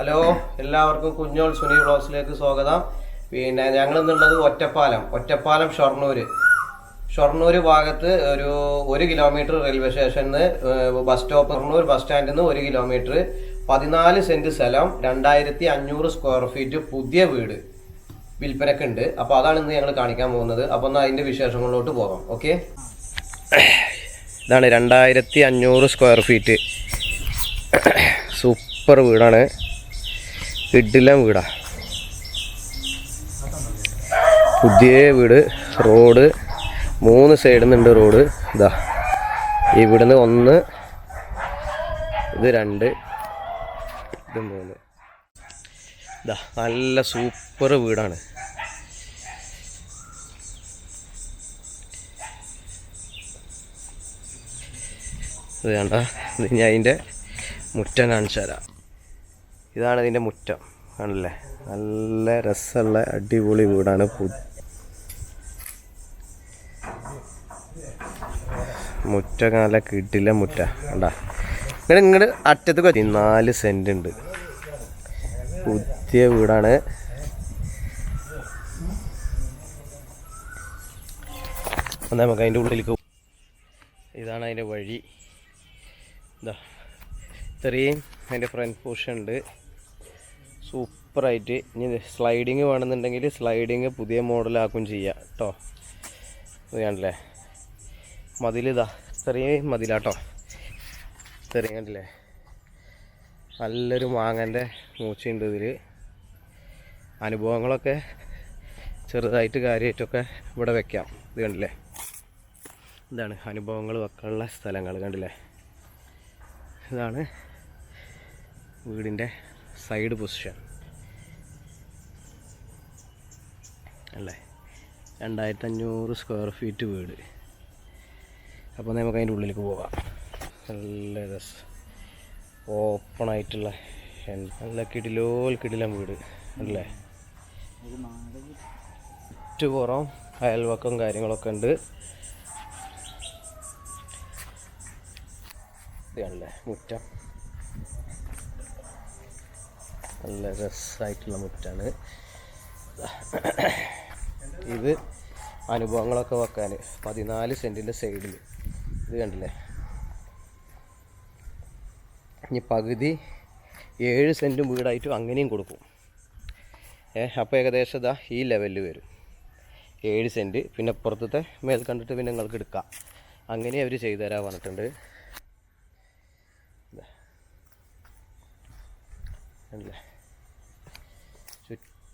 Hello എല്ലാവർക്കും കുഞ്ഞോൾ സുനി ബ്ലോസിലേക്ക് സ്വാഗതം. പിന്നെ ഞങ്ങൾ ഇന്നുള്ളത് ഒറ്റപ്പാലം ഒറ്റപ്പാലം ഷൊർണൂർ ഷൊർണൂർ ഭാഗത്ത് ഒരു ഒരു കിലോമീറ്റർ റെയിൽവേ സ്റ്റേഷനിൽ നിന്ന് ബസ് സ്റ്റോപ്പ് ഷൊർണൂർ ബസ് സ്റ്റാൻഡിൽ നിന്ന് ഒരു കിലോമീറ്റർ. പതിനാല് സെന്റ് സ്ഥലം രണ്ടായിരത്തി അഞ്ഞൂറ് സ്ക്വയർ ഫീറ്റ് പുതിയ വീട് വിൽപ്പനക്കുണ്ട്. അപ്പോൾ അതാണ് ഇന്ന് ഞങ്ങൾ കാണിക്കാൻ പോകുന്നത്. അപ്പോൾ എന്നാൽ അതിന്റെ വിശേഷങ്ങളിലോട്ട് പോകാം. ഓക്കെ? ഇതാണ് രണ്ടായിരത്തി അഞ്ഞൂറ് സ്ക്വയർ ഫീറ്റ്. സൂപ്പർ വീടാണ്. ഇഡിലം വീടാ. പുതിയ വീട് റോഡ് മൂന്ന് സൈഡിൽ നിന്നുണ്ട് റോഡ്. ഇതാ ഇവിടുന്ന് ഒന്ന് ഇത് രണ്ട് ഇത് മൂന്ന്. ഇതാ നല്ല സൂപ്പർ വീടാണ്. ഇത് കണ്ട ഇത് ഞാൻ അതിന്റെ മുറ്റം കാണിച്ചു തരാം ഇതാണ് ഇതിന്റെ മുറ്റം. ആണല്ലേ നല്ല രസമുള്ള അടിപൊളി വീടാണ്. മുറ്റൊക്കെ നല്ല കിട്ടില്ല മുറ്റ. കണ്ടാ? ഇങ്ങോട്ട് ഇങ്ങോട്ട് അറ്റത്ത് കൊതി നാല് സെന്റ് ഉണ്ട്. പുതിയ വീടാണ്. എന്നാൽ നമുക്ക് അതിന്റെ ഉള്ളിലേക്ക് ഇതാണ് അതിന്റെ വഴി. ഇതാ. ഇത്രയും അതിന്റെ ഫ്രണ്ട് പോർഷൻ ഉണ്ട്. സൂപ്പറായിട്ട്. ഇനി സ്ലൈഡിങ് വേണമെന്നുണ്ടെങ്കിൽ സ്ലൈഡിങ് പുതിയ മോഡലാക്കും ചെയ്യാം കേട്ടോ ഇത് കണ്ടില്ലേ? മതിലിതാ ഇത്രയും മതിലാട്ടോ ഇത്രയും കണ്ടില്ലേ? നല്ലൊരു മാങ്ങന്റെ മൂച്ചയുണ്ട് ഇതിൽ അനുഭവങ്ങളൊക്കെ ചെറുതായിട്ട് കാര്യമായിട്ടൊക്കെ ഇവിടെ വെക്കാം. ഇത് കണ്ടില്ലേ? ഇതാണ് അനുഭവങ്ങൾ വെക്കാനുള്ള സ്ഥലങ്ങൾ കണ്ടില്ലേ? ഇതാണ് വീടിന്റെ സൈഡ് പൊസിഷൻ. അല്ലേ? രണ്ടായിരത്തി അഞ്ഞൂറ് സ്ക്വയർ ഫീറ്റ് വീട്. അപ്പോൾ നമുക്ക് അതിന്റെ ഉള്ളിലേക്ക് പോകാം. നല്ല രസം ഓപ്പണായിട്ടുള്ള നല്ല കിടിലോൽ കിടിലം വീട്. അല്ലേ? ചുറ്റുപുറം അയൽവക്കം കാര്യങ്ങളൊക്കെ ഉണ്ട്. ഇതാണല്ലേ മുറ്റം? നല്ല രസമായിട്ടുള്ള മുറ്റാണ്. ഇത് അനുഭവങ്ങളൊക്കെ വെക്കാൻ പതിനാല് സെന്റിന്റെ സൈഡിൽ ഇത് കണ്ടില്ലേ? ഇനി പകുതി ഏഴ് സെന്റും വീടായിട്ടും അങ്ങനെയും കൊടുക്കും. ഏ അപ്പോൾ ഏകദേശം ഇതാ ഈ ലെവലിൽ വരും. ഏഴ് സെന്റ് പിന്നെ പുറത്തത്തെ മേൽ കണ്ടിട്ട് പിന്നെ നിങ്ങൾക്ക് എടുക്കാം. അങ്ങനെ അവർ ചെയ്തു തരാൻ പറഞ്ഞിട്ടുണ്ട്. അല്ലേ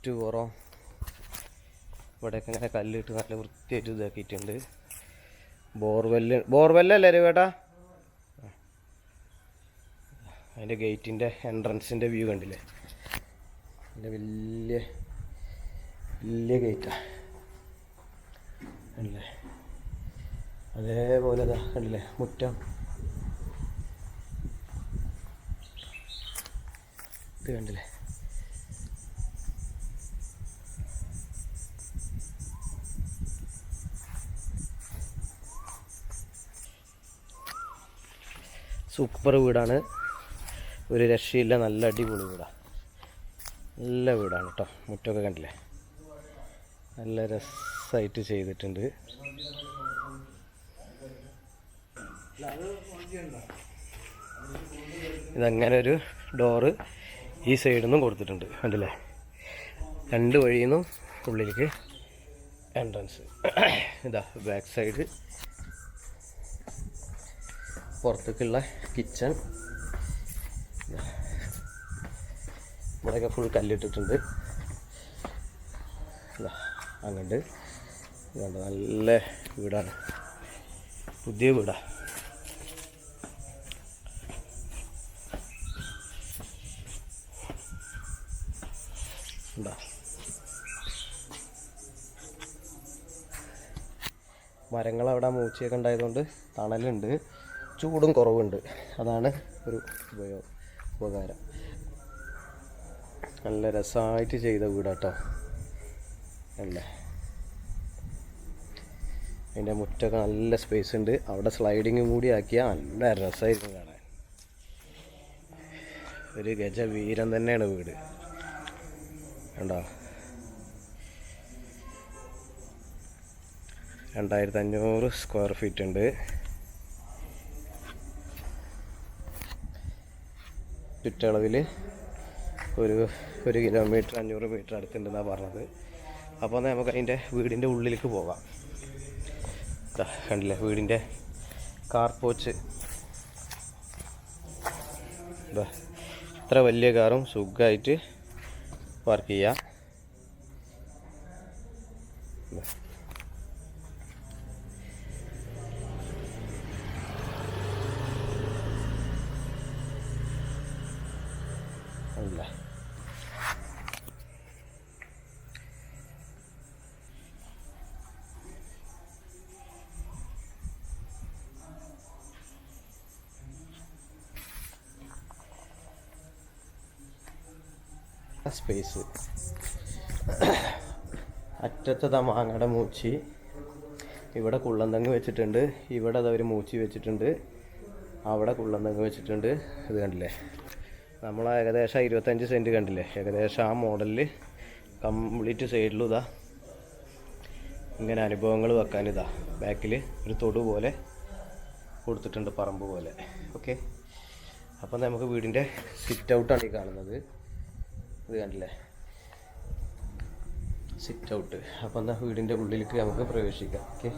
ചുറ്റുപുറം ഇവിടെയൊക്കെ ഇങ്ങനെ കല്ലിട്ട് നല്ല വൃത്തിയായിട്ട് ഇതാക്കിയിട്ടുണ്ട്. ബോർവെല്ല് ബോർവെല്ലല്ലേ രവേട്ടാ അതിന്റെ ഗേറ്റിന്റെ എൻട്രൻസിന്റെ വ്യൂ കണ്ടില്ലേ? അതിന്റെ വലിയ വലിയ ഗേറ്റാ. അല്ലേ അതേപോലെ ഇതാ കണ്ടില്ലേ? മുറ്റം. ഇത് കണ്ടില്ലേ? സൂപ്പർ വീടാണ്. ഒരു രക്ഷയില്ല നല്ല അടിപൊളി വീടാണ് നല്ല വീടാണ് കേട്ടോ മുറ്റമൊക്കെ കണ്ടില്ലേ? നല്ല രസമായിട്ട് ചെയ്തിട്ടുണ്ട്. ഇതങ്ങനെ ഒരു ഡോറ് ഈ സൈഡിൽ നിന്നും കൊടുത്തിട്ടുണ്ട്. കണ്ടില്ലേ? രണ്ട് വഴിയിൽ നിന്നും ഉള്ളിലേക്ക് എൻട്രൻസ് ഇതാ ബാക്ക് സൈഡ് പുറത്തേക്കുള്ള കിച്ചൺ ഇവിടെയൊക്കെ ഫുൾ കല്ലിട്ടിട്ടുണ്ട്. അങ്ങോട്ട് ഇതുകൊണ്ട് നല്ല വീടാണ്. പുതിയ വീടാണ് മരങ്ങൾ അവിടെ മൂച്ചയൊക്കെ ഉണ്ടായതുകൊണ്ട് തണലുണ്ട്. ചൂടും കുറവുണ്ട്. അതാണ് ഒരു ഉപയോഗം ഉപകാരം. നല്ല രസമായിട്ട് ചെയ്ത വീടാട്ടോ. അല്ലേ? അതിന്റെ മുറ്റൊക്കെ നല്ല സ്പേസ് ഉണ്ട്. അവിടെ സ്ലൈഡിങ് കൂടി ആക്കിയാൽ നല്ല രസമായിരുന്നു കാണാൻ. ഒരു ഗജ വീരം തന്നെയാണ് വീട്. കണ്ടോ? രണ്ടായിരത്തി അഞ്ഞൂറ് സ്ക്വയർ ഫീറ്റ് ഉണ്ട്. ചുറ്റളവിൽ ഒരു ഒരു കിലോമീറ്റർ അഞ്ഞൂറ് മീറ്റർ അടുത്തുണ്ടെന്നാണ് പറഞ്ഞത്. അപ്പോൾ നമുക്ക് അതിന്റെ വീടിന്റെ ഉള്ളിലേക്ക് പോകാം. കണ്ടില്ലേ? വീടിന്റെ കാർ പോച്ച് ഇത്ര വലിയ കാറും സുഖമായിട്ട് പാർക്ക് ചെയ്യാം. അല്ല സ്പേസ് അറ്റത്തത മാങ്ങയുടെ മൂച്ചി. ഇവിടെ കുള്ളന്തങ്ങ് വെച്ചിട്ടുണ്ട്. ഇവിടെ അത് അവർ മൂച്ചി വെച്ചിട്ടുണ്ട്. അവിടെ കുള്ളന്തങ്ങ് വെച്ചിട്ടുണ്ട്. ഇത് കണ്ടില്ലേ? നമ്മൾ ഏകദേശം ഇരുപത്തഞ്ച് സെന്റ് കണ്ടില്ലേ? ഏകദേശം ആ മോഡലിൽ കംപ്ലീറ്റ് സൈഡിലും ഇതാ. ഇങ്ങനെ അനുഭവങ്ങൾ വെക്കാൻ ഇതാ. ബാക്കിൽ ഒരു തൊടു പോലെ കൊടുത്തിട്ടുണ്ട് പറമ്പ് പോലെ. ഓക്കെ അപ്പം നമുക്ക് വീടിന്റെ സിറ്റ് ഔട്ടാണ് ഈ കാണുന്നത്. ഇത് കണ്ടില്ലേ? സിറ്റ് ഔട്ട് അപ്പം എന്താ വീടിന്റെ ഉള്ളിലേക്ക് നമുക്ക് പ്രവേശിക്കാം. ഓക്കെ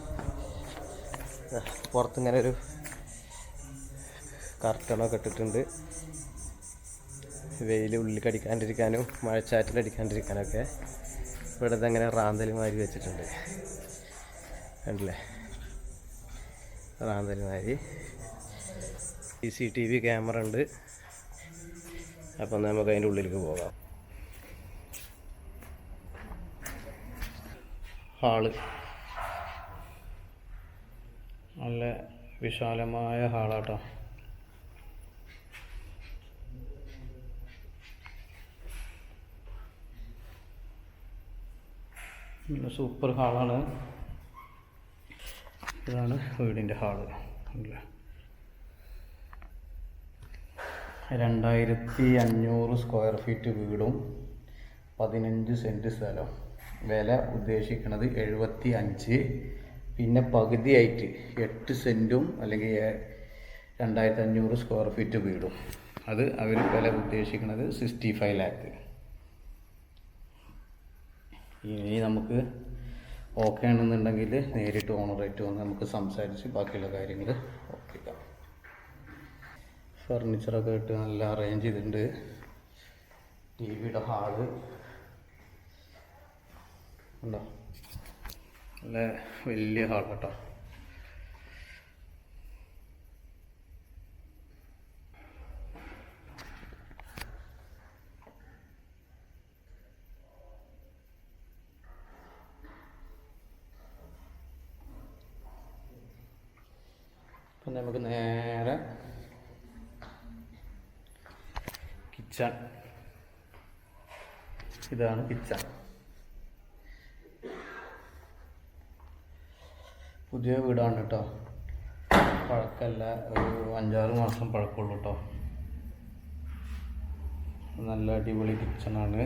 പുറത്തിങ്ങനെ ഒരു കർട്ടണൊക്കെ ഇട്ടിട്ടുണ്ട്. വെയിൽ ഉള്ളിൽ കടിക്കാണ്ടിരിക്കാനും മഴച്ചാറ്റിൽ അടിക്കാണ്ടിരിക്കാനൊക്കെ ഇവിടെ അങ്ങനെ റാന്തൽ മാരി വെച്ചിട്ടുണ്ട്. കണ്ടില്ലേ? റാന്തൽ മാരി. C C T V camera ഉണ്ട് അപ്പം നമുക്ക് അതിന്റെ ഉള്ളിലേക്ക് പോകാം. ഹാൾ. നല്ല വിശാലമായ ഹാളാട്ടോ. നല്ല സൂപ്പർ ഹാളാണ് ഇതാണ് വീടിന്റെ ഹാൾ രണ്ടായിരത്തി അഞ്ഞൂറ് സ്ക്വയർ ഫീറ്റ് വീടും പതിനഞ്ച് സെന്റ് സ്ഥലം വില ഉദ്ദേശിക്കുന്നത് എഴുപത്തി അഞ്ച് പിന്നെ പകുതിയായിട്ട് എട്ട് സെന്റും അല്ലെങ്കിൽ രണ്ടായിരത്തി അഞ്ഞൂറ് സ്ക്വയർ ഫീറ്റ് വീടും. അത് അവർ വില ഉദ്ദേശിക്കുന്നത് സിക്സ്റ്റി ഫൈവ് ലാക്ക് ഇനി നമുക്ക് ഓക്കെ ആണെന്നുണ്ടെങ്കിൽ നേരിട്ട് ഓണറേറ്റ് വന്ന് നമുക്ക് സംസാരിച്ച് ബാക്കിയുള്ള കാര്യങ്ങൾ ഓക്കെ ഫർണിച്ചറൊക്കെ ഇട്ട് നല്ല അറേഞ്ച് ചെയ്തിട്ടുണ്ട്. ടി വിയുടെ ഹാൾ. ഉണ്ടോ? നല്ല വലിയ ഹാൾ കേട്ടോ. നമുക്ക് നേരെ കിച്ചൺ ഇതാണ് കിച്ചൺ പുതിയ വീടാണ് കേട്ടോ പഴക്കല്ല ഒരു അഞ്ചാറ് മാസം പഴക്കമുള്ളൂ കേട്ടോ നല്ല അടിപൊളി കിച്ചണാണ്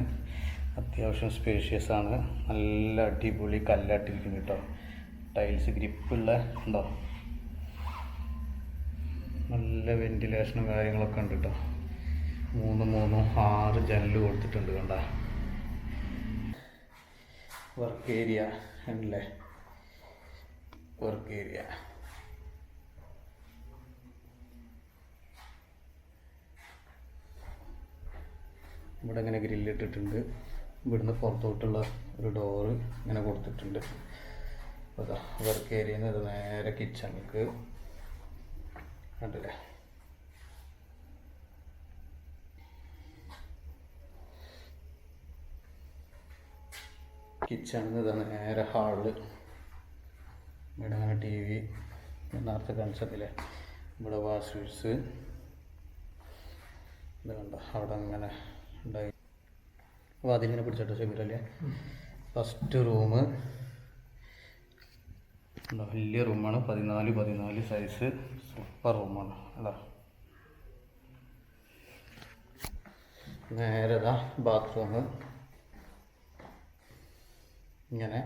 അത്യാവശ്യം സ്പേഷ്യസ് ആണ്. നല്ല അടിപൊളി കല്ലാട്ടിരിക്കുന്നു കേട്ടോ ടൈൽസ് ഗ്രിപ്പുള്ള ഉണ്ടോ? നല്ല വെന്റിലേഷനും കാര്യങ്ങളൊക്കെ ഉണ്ട് കേട്ടോ മൂന്ന് മൂന്നും ആറ് ജനൽ കൊടുത്തിട്ടുണ്ട് കണ്ട. വർക്ക് ഏരിയ ഉണ്ടല്ലേ വർക്ക് ഏരിയ ഇവിടെ ഇങ്ങനെ ഗ്രില്ലിട്ടിട്ടുണ്ട് ഇവിടുന്ന് പുറത്തോട്ടുള്ള ഒരു ഡോറ് ഇങ്ങനെ കൊടുത്തിട്ടുണ്ട്. അതാ വർക്ക് നിന്ന് നേരെ കിച്ചണിക്ക് കണ്ടില്ലേ? കിച്ചണിൽ നിന്ന് നേരെ ഹാളിൽ ഇവിടെ അങ്ങനെ ടി വി നേരത്തെ കാണിച്ചതില്ലേ? ഇവിടെ വാഷ് ഇത് കണ്ടോ? അവിടെ അങ്ങനെ ഉണ്ടായി. അപ്പോൾ അതിങ്ങനെ പിടിച്ചിട്ട് ഷെബിലല്ലേ ഫസ്റ്റ് റൂം വലിയ റൂമാണ് പതിനാല് പതിനാല് സൈസ് സൂപ്പർ റൂമാണ് അതാ നേരതാ ബാത്റൂം ഇങ്ങനെ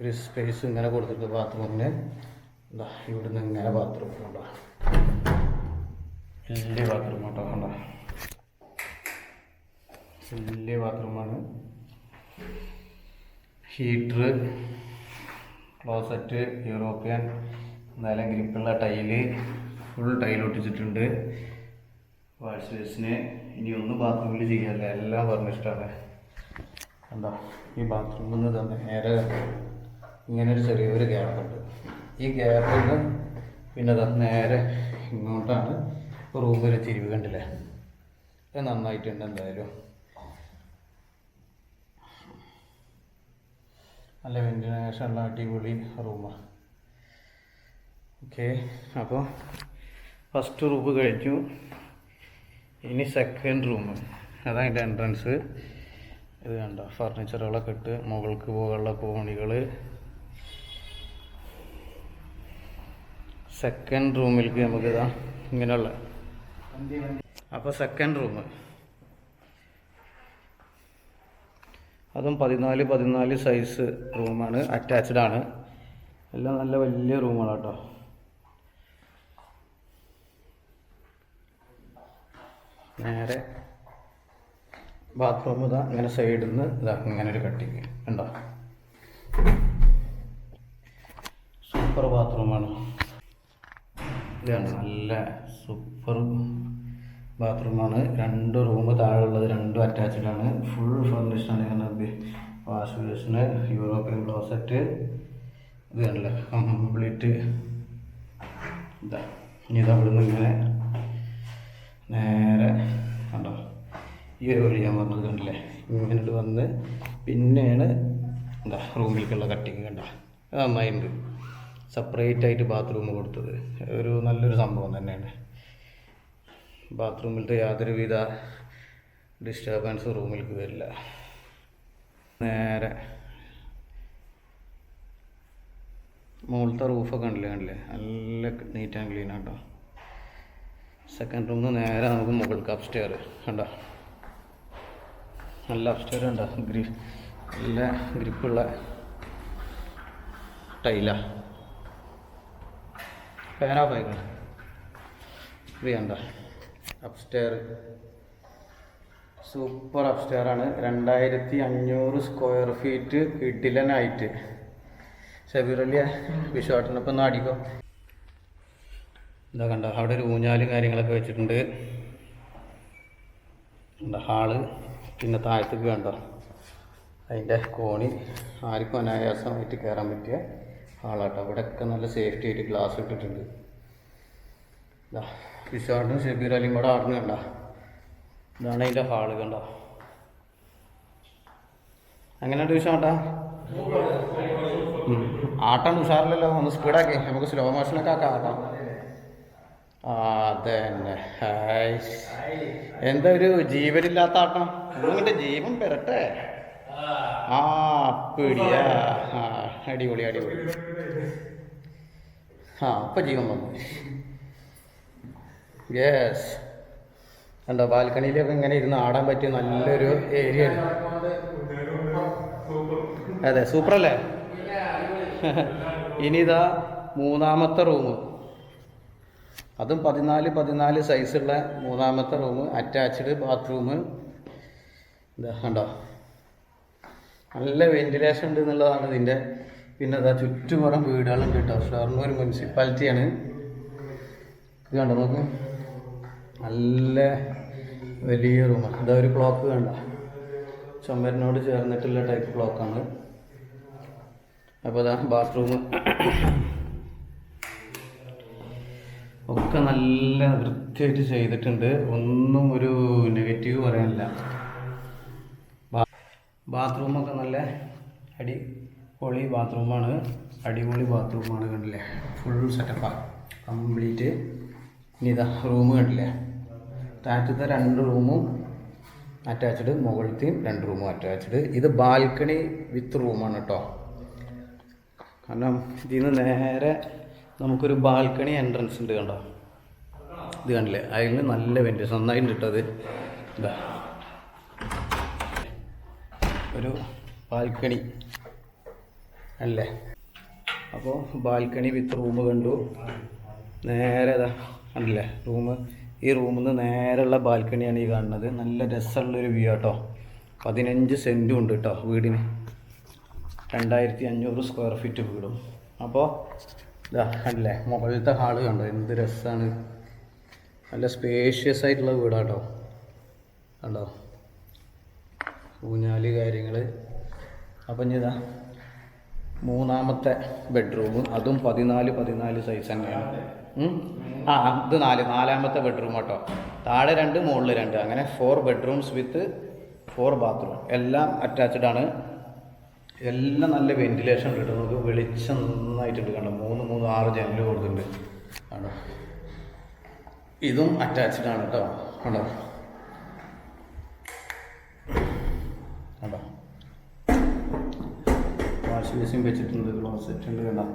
ഒരു സ്പേസ് ഇങ്ങനെ കൊടുത്തിട്ട് ബാത്റൂമിന് എന്താ ഇവിടുന്ന് ഇങ്ങനെ ബാത്റൂം ഉണ്ടോ വലിയ ബാത്റൂം കേട്ടോ കണ്ടോ? വലിയ ബാത്റൂമാണ് ഹീറ്റർ ക്ലോസറ്റ് യൂറോപ്യൻ നല്ല ഗ്രിപ്പുള്ള ടൈൽ ഫുൾ ടൈൽ ഒട്ടിച്ചിട്ടുണ്ട്. വാഷ് ബേസിന് ഇനി ഒന്ന് ബാത്റൂമിൽ ചെയ്യാറില്ല എല്ലാം ഫർണിഷ്ഡാണ് എന്താ ഈ ബാത്റൂമിൽ നിന്ന് തന്നെ നേരെ ഇങ്ങനെ ഒരു ചെറിയൊരു ഗ്യാപ്പുണ്ട് ഈ ഗ്യാപ്പിൽ നിന്ന് പിന്നെ അത് നേരെ ഇങ്ങോട്ടാണ് റൂമിൽ തിരിവ് കണ്ടില്ലേ? നന്നായിട്ടുണ്ട് എന്തായാലും. നല്ല വെന്റിലേഷൻ ഉള്ള അടിപൊളി റൂമാണ് ഓക്കെ അപ്പോൾ ഫസ്റ്റ് റൂം കഴിഞ്ഞു. ഇനി സെക്കൻഡ് റൂം അതാണ് അതിന്റെ എൻട്രൻസ് ഇത് കണ്ടോ ഫർണിച്ചറുകളൊക്കെ ഇട്ട് മുകൾക്ക് പോകാനുള്ള കോണികൾ സെക്കൻഡ് റൂമിലേക്ക് നമുക്ക് ഇതാ ഇങ്ങനെയുള്ള. അപ്പോൾ സെക്കൻഡ് റൂം അതും പതിനാല് പതിനാല് സൈസ് റൂമാണ്. അറ്റാച്ച്ഡ് ആണ്. എല്ലാം നല്ല വലിയ റൂമാണ് കേട്ടോ നേരെ ബാത്റൂം ഇതാ ഇങ്ങനെ സൈഡിൽ നിന്ന് ഇതാ ഇങ്ങനെ ഒരു കട്ടിങ് ഉണ്ടോ സൂപ്പർ ബാത്റൂമാണ് ഇതാണ് നല്ല സൂപ്പർ ബാത്റൂമാണ്. രണ്ട് റൂം താഴെ ഉള്ളത് രണ്ടും അറ്റാച്ച്ഡ് ആണ്. ഫുൾ ഫർണിഷ്ഡ് ആണ് ഇങ്ങനെ വാഷ് ബേസിന് യൂറോപ്യൻ ക്ലോസറ്റ് ഇത് കംപ്ലീറ്റ് ഇതാ. ഇനി ഇത് അവിടെ നിന്ന് ഇങ്ങനെ നേരെ കണ്ടോ? ഈ ഒരു വഴി ഞാൻ പറഞ്ഞത് കണ്ടില്ലേ? ഇങ്ങോട്ട് വന്ന് പിന്നെയാണ് എന്താ റൂമിലേക്കുള്ള കട്ടിങ് കണ്ട? നന്നായിട്ടുണ്ട് സെപ്പറേറ്റ് ആയിട്ട് ബാത്റൂം കൊടുത്തത്. ഒരു നല്ലൊരു സംഭവം തന്നെയാണ്. ബാത്റൂമിലത്തെ യാതൊരുവിധ ഡിസ്റ്റർബൻസ് റൂമിലേക്ക് വരില്ല. നേരെ മുകളിലത്തെ റൂഫൊക്കെ കണ്ടില്ലേ കണ്ടില്ലേ? നല്ല നീറ്റ് ആൻഡ് ക്ലീൻ ആട്ടോ. സെക്കൻഡ് റൂമിൽ നിന്ന് നേരെ നമുക്ക് മുകൾക്ക് അപ്സ്റ്റെയർ കണ്ടോ? നല്ല അപ്സ്റ്റെയർ ഉണ്ടോ ഗ്രി നല്ല ഗ്രിപ്പുള്ള ടൈലാ. ഫാൻ ഓഫ് ആയിക്കോട്ടെ ഇത് അപ്സ്റ്റെയർ സൂപ്പർ അപ്സ്റ്റെയർ ആണ്. രണ്ടായിരത്തി അഞ്ഞൂറ് സ്ക്വയർ ഫീറ്റ് ഇഡിലനായിട്ട് ഷബീറലിയ വിശ്വാട്ടിനൊപ്പം ഒന്ന് അടിക്കോ. ഇതാ കണ്ടോ അവിടെ ഒരു ഊഞ്ഞാലും കാര്യങ്ങളൊക്കെ വെച്ചിട്ടുണ്ട്. ഹാൾ പിന്നെ താഴത്തേക്ക് കണ്ടോ. അതിന്റെ കോണി ആർക്കും അനായാസമായിട്ട് കയറാൻ പറ്റിയ ഹാളാട്ടോ. അവിടെയൊക്കെ നല്ല സേഫ്റ്റി ആയിട്ട് ഗ്ലാസ് ഇട്ടിട്ടുണ്ട്. ഇതാ വിശ്വാട്ടും ഷബീർ അലിയും കൂടെ ആടുന്ന കണ്ട. ഇതാണ് അതിന്റെ ഹാൾ കണ്ടോ. എങ്ങനെയുണ്ട് വിശ്വാട്ടാ ആട്ടം ഉഷാറില്ലല്ലോ. ഒന്ന് സ്പീഡാക്കി നമുക്ക് സ്ലോ മോഷനൊക്കെ ആക്കാം ആട്ടം അതന്നെ. എന്താ ഒരു ജീവനില്ലാത്ത ആട്ടം? നിങ്ങളുടെ ജീവൻ പെരട്ടെ. ആ പിടിയാ. ആ അടിപൊളി അടിപൊളി. ആ അപ്പൊ ജീവൻ വന്നു. യെസ് കണ്ടോ ബാൽക്കണിയിലൊക്കെ ഇങ്ങനെ ഇരുന്ന് ആടാൻ പറ്റിയ നല്ലൊരു ഏരിയ അതെ സൂപ്പറല്ലേ ഇനി ഇതാ മൂന്നാമത്തെ റൂം അതും പതിനാല് പതിനാല് സൈസുള്ള മൂന്നാമത്തെ റൂം അറ്റാച്ച്ഡ് ബാത്റൂം ഇതാ കണ്ടോ? നല്ല വെന്റിലേഷൻ ഉണ്ട് എന്നുള്ളതാണ് ഇതിന്റെ പിന്നെ അതാ ചുറ്റുപുറം വീടുകളുണ്ട് കേട്ടോ. ഷൊർണൂർ മുനിസിപ്പാലിറ്റിയാണ് ഇത് കണ്ടോ നോക്ക്. നല്ല വലിയ റൂമാണ് ഇതാ ഒരു ക്ലോക്ക് വേണ്ട ചുമരിനോട് ചേർന്നിട്ടുള്ള ടൈപ്പ് ക്ലോക്കാണ് അപ്പോൾ അതാ ബാത്റൂം ഒക്കെ നല്ല വൃത്തിയായിട്ട് ചെയ്തിട്ടുണ്ട്. ഒന്നും ഒരു നെഗറ്റീവ് പറയാനില്ല. ബാത്റൂമൊക്കെ നല്ല അടിപൊളി ബാത്റൂമാണ് അടിപൊളി ബാത്റൂമാണ് കണ്ടില്ലേ? ഫുൾ സെറ്റപ്പാണ് കംപ്ലീറ്റ് ഇനി ഇതാ റൂം കണ്ടില്ലേ? താഴത്തെ രണ്ട് റൂമും അറ്റാച്ച്ഡ് മുകളിലത്തെയും രണ്ട് റൂമും അറ്റാച്ച്ഡ് ഇത് ബാൽക്കണി വിത്ത് റൂമാണ് കേട്ടോ കാരണം ഇതിൽ നിന്ന് നേരെ നമുക്കൊരു ബാൽക്കണി എൻട്രൻസ് ഉണ്ട് കണ്ടോ? ഇത് കണ്ടില്ലേ? അതിൽ നല്ല വെന്റേഷൻ നന്നായിട്ട് ഇട്ടത് ഇതാ. ഒരു ബാൽക്കണി. അല്ലേ? അപ്പോൾ ബാൽക്കണി വിത്ത് റൂം കണ്ടു. നേരെ ഇതാ. കണ്ടില്ലേ? റൂം ഈ റൂമിൽ നിന്ന് നേരെയുള്ള ബാൽക്കണിയാണ് ഈ കാണുന്നത്. നല്ല രസമുള്ളൊരു വ്യൂ കേട്ടോ പതിനഞ്ച് സെന്റും ഉണ്ട് കേട്ടോ വീടിന്. രണ്ടായിരത്തി അഞ്ഞൂറ് സ്ക്വയർ ഫീറ്റ് വീടും. അപ്പോൾ ഇതാ കണ്ടില്ലേ മുകളിലത്തെ ഹാൾ കണ്ടോ? എന്ത് രസമാണ് നല്ല സ്പേഷ്യസ് ആയിട്ടുള്ള വീടാട്ടോ. കണ്ടോ? ഊഞ്ഞാൽ കാര്യങ്ങൾ അപ്പം ഇനി ഇതാ മൂന്നാമത്തെ ബെഡ്റൂം അതും പതിനാല് പതിനാല് സൈസ് തന്നെയാണ്? ആ ഇത് നാല്. നാലാമത്തെ ബെഡ്റൂം കേട്ടോ താഴെ രണ്ട് മുകളിൽ രണ്ട്. അങ്ങനെ four bedrooms with four bathroom എല്ലാം അറ്റാച്ച്ഡ് ആണ്. എല്ലാം നല്ല വെന്റിലേഷൻ ഉണ്ട് നമുക്ക് വെളിച്ചം നന്നായിട്ടുണ്ട് കണ്ടോ. മൂന്ന് മൂന്ന് ആറ് ജനൽ കൊടുത്തിട്ടുണ്ട്. കണ്ടോ? ഇതും അറ്റാച്ച്ഡ് ആണ് കേട്ടോ. കണ്ടോ? വാഷിംഗ് മെഷീൻ വെച്ചിട്ടുണ്ട് ക്ലോസെറ്റ് ഉണ്ട് കണ്ടോ?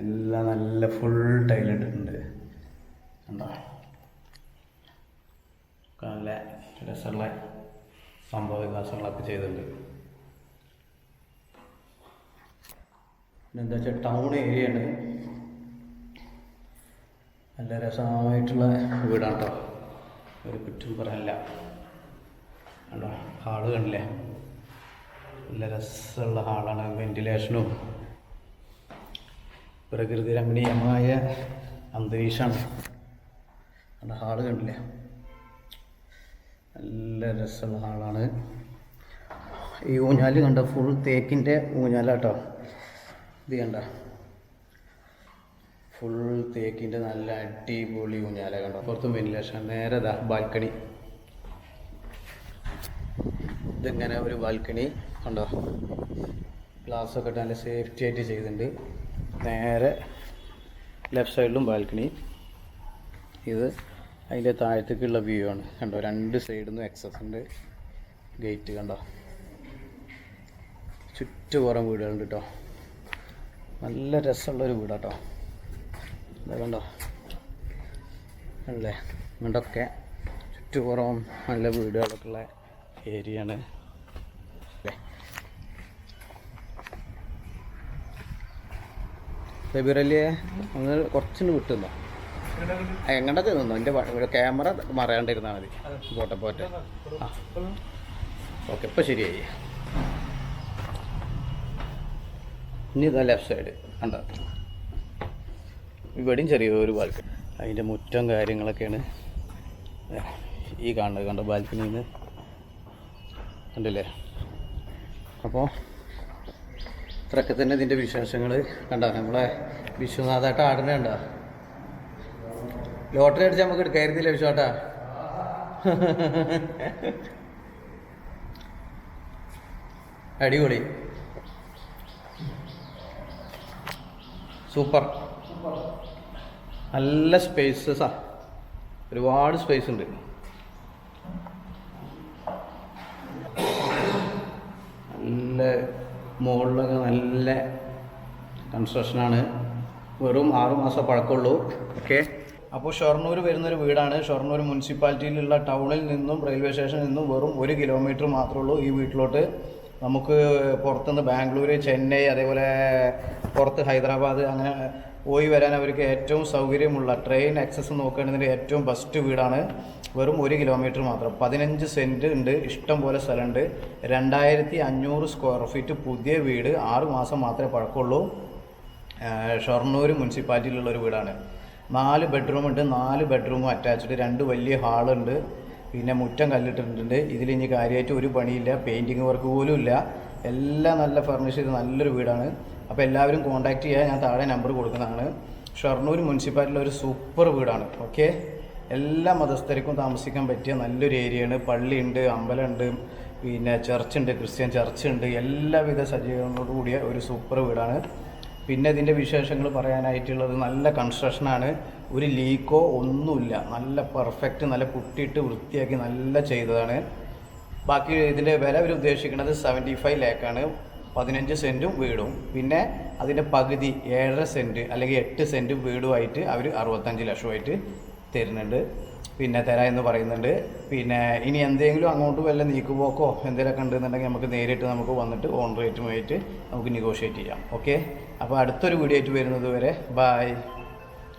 എല്ലാം നല്ല ഫുൾ ടൈൽ ഒക്കെ നല്ല രസമുള്ള സംഭവ വികാസങ്ങളൊക്കെ ചെയ്തിട്ടുണ്ട്. എന്താ വെച്ചാൽ ടൗൺ ഏരിയയാണ് നല്ല രസമായിട്ടുള്ള വീടാണ് കേട്ടോ ഒരു കുറ്റം പറയാനില്ല. കണ്ടോ? ഹാൾ കണ്ടില്ലേ? നല്ല രസമുള്ള ഹാളാണ്. വെന്റിലേഷനും പ്രകൃതി രമണീയമായ അന്തരീക്ഷമാണ് കണ്ട ഹാൾ കണ്ടില്ലേ? നല്ല രസമുള്ള ഹാളാണ്. ഈ ഊഞ്ഞാൽ കണ്ട? ഫുൾ തേക്കിന്റെ ഊഞ്ഞാലാട്ടോ ഇത് കണ്ട? ഫുൾ തേക്കിന്റെ നല്ല അടിപൊളി ഊഞ്ഞാല കണ്ടോ? പുറത്തും വെന്റിലേഷൻ. നേരെ ദാ ബാൽക്കണി. ഇതിങ്ങനെ ഒരു ബാൽക്കണി കണ്ടോ? ഒക്കെ ഇട്ട് നല്ല സേഫ്റ്റി ആയിട്ട് ചെയ്തിട്ടുണ്ട്. നേരെ ലെഫ്റ്റ് സൈഡിലും ബാൽക്കണി. ഇത് അതിന്റെ താഴത്തേക്കുള്ള വ്യൂ ആണ്. കണ്ടോ രണ്ട് സൈഡിൽ നിന്നും എക്സസിന്റെ ഗേറ്റ് കണ്ടോ? ചുറ്റുപുറം വീടുകളുണ്ട് കേട്ടോ. നല്ല രസമുള്ളൊരു വീടാട്ടോ. ഇതാ കണ്ടോ? അല്ലേ? ഇങ്ങോട്ടൊക്കെ ചുറ്റുപുറം നല്ല വീടുകളൊക്കെ ഉള്ള ഏരിയ ആണ്. ഫെബ്രുവരിയെ ഒന്ന് കുറച്ചുണ്ട് വിട്ടുന്നോ എങ്ങോട്ടൊക്കെ നിന്നു. എന്റെ ക്യാമറ മറയാണ്ടിരുന്നാൽ മതി. പോട്ടെ പോട്ടെ. ആ. ഓക്കെ ഇപ്പം ശരിയായി. ഇനി ഇതാ ലെഫ്റ്റ് സൈഡ് കണ്ടോ? ഇവിടെയും ചെറിയൊരു ബാൽക്കണി അതിന്റെ മുറ്റം കാര്യങ്ങളൊക്കെയാണ്. ഈ കാണുന്നത് കണ്ടോ ബാൽക്കണിയിൽ നിന്ന് കണ്ടില്ലേ? അപ്പോൾ ഇത്രയൊക്കെ തന്നെ ഇതിന്റെ വിശേഷങ്ങൾ കണ്ടോ നമ്മളെ വിശ്വനാഥായിട്ട് ആടിനെ കണ്ടോ? ലോട്ടറി അടിച്ച് നമുക്ക് എടുക്കായിരുന്നില്ല വിശ്വാട്ടാ? അടിപൊളി. സൂപ്പർ. നല്ല സ്പേസസാ ഒരുപാട് സ്പേസ് ഉണ്ട്. നല്ല മുകളിലൊക്കെ നല്ല കൺസ്ട്രക്ഷനാണ് വെറും ആറുമാസം പഴക്കമുള്ളൂ. ഓക്കെ അപ്പോൾ ഷൊർണൂർ വരുന്നൊരു വീടാണ്. ഷൊർണൂർ മുനിസിപ്പാലിറ്റിയിലുള്ള ടൗണിൽ നിന്നും റെയിൽവേ സ്റ്റേഷനിൽ നിന്നും വെറും ഒരു കിലോമീറ്റർ മാത്രമേ ഉള്ളൂ ഈ വീട്ടിലോട്ട്. നമുക്ക് പുറത്തുനിന്ന് ബാംഗ്ലൂർ ചെന്നൈ അതേപോലെ പുറത്ത് ഹൈദരാബാദ് അങ്ങനെ പോയി വരാൻ അവർക്ക് ഏറ്റവും സൗകര്യമുള്ള ട്രെയിൻ ആക്സസ് നോക്കുകയാണെങ്കിൽ ഏറ്റവും ബെസ്റ്റ് വീടാണ്. വെറും ഒരു കിലോമീറ്റർ മാത്രം. പതിനഞ്ച് സെന്റ് ഉണ്ട്. ഇഷ്ടം പോലെ സ്ഥലമുണ്ട്. രണ്ടായിരത്തി അഞ്ഞൂറ് സ്ക്വയർ ഫീറ്റ് പുതിയ വീട്. ആറ് മാസം മാത്രമേ പഴക്കമുള്ളൂ. ഷൊർണൂർ മുനിസിപ്പാലിറ്റിയിലുള്ള ഒരു വീടാണ്. നാല് ബെഡ്റൂം ഉണ്ട് നാല് ബെഡ്റൂമും അറ്റാച്ച്ഡ് രണ്ട് വലിയ ഹാളുണ്ട് പിന്നെ മുറ്റം കല്ലിട്ടിട്ടുണ്ട്. ഇതിൽ ഇനി കാര്യമായിട്ട് ഒരു പണിയില്ല. പെയിന്റിങ് വർക്ക് പോലും ഇല്ല. എല്ലാം നല്ല ഫർണിഷ് ചെയ്ത് നല്ലൊരു വീടാണ്. അപ്പോൾ എല്ലാവരും കോൺടാക്റ്റ് ചെയ്യുക ഞാൻ താഴെ നമ്പർ കൊടുക്കുന്നതാണ്. ഷൊർണൂർ മുനിസിപ്പാലിറ്റിയിലെ ഒരു സൂപ്പർ വീടാണ്. ഓക്കെ എല്ലാ മതസ്ഥർക്കും താമസിക്കാൻ പറ്റിയ നല്ലൊരു ഏരിയയാണ് പള്ളിയുണ്ട് അമ്പലമുണ്ട് പിന്നെ ചർച്ചുണ്ട് ക്രിസ്ത്യൻ ചർച്ചുണ്ട് എല്ലാവിധ സജ്ജീകരണങ്ങളോട് കൂടിയ ഒരു സൂപ്പർ വീടാണ്. പിന്നെ ഇതിന്റെ വിശേഷങ്ങൾ പറയാനായിട്ടുള്ളത് നല്ല കൺസ്ട്രക്ഷനാണ് ഒരു ലീക്കോ ഒന്നുമില്ല. നല്ല പെർഫെക്റ്റ് നല്ല പുട്ടിയിട്ട് വൃത്തിയാക്കി നല്ല ചെയ്തതാണ്. ബാക്കി ഇതിന്റെ വില അവർ ഉദ്ദേശിക്കുന്നത് സെവന്റി ഫൈവ് ലാക്കാണ് പതിനഞ്ച് സെന്റും വീടും. പിന്നെ അതിന്റെ പകുതി ഏഴര സെന്റ് അല്ലെങ്കിൽ എട്ട് സെന്റും വീടുമായിട്ട് അവർ അറുപത്തഞ്ച് ലക്ഷമായിട്ട് തരുന്നുണ്ട്. പിന്നെ തരാം എന്ന് പറയുന്നുണ്ട്. പിന്നെ ഇനി എന്തെങ്കിലും അങ്ങോട്ട് വല്ല നീക്കുപോക്കോ എന്തെങ്കിലുമൊക്കെ ഉണ്ടെന്നുണ്ടെങ്കിൽ നമുക്ക് നേരിട്ട് നമുക്ക് വന്നിട്ട് ഓൺ റേറ്റുമായിട്ട് നമുക്ക് നെഗോഷിയേറ്റ് ചെയ്യാം. ഓക്കെ അപ്പോൾ അടുത്തൊരു വീഡിയോ ആയിട്ട് വരുന്നത് വരെ ബായ്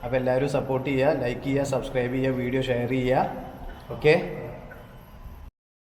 അപ്പോൾ എല്ലാവരും സപ്പോർട്ട് ചെയ്യുക ലൈക്ക് ചെയ്യുക സബ്സ്ക്രൈബ് ചെയ്യുക വീഡിയോ ഷെയർ ചെയ്യുക. ഓക്കെ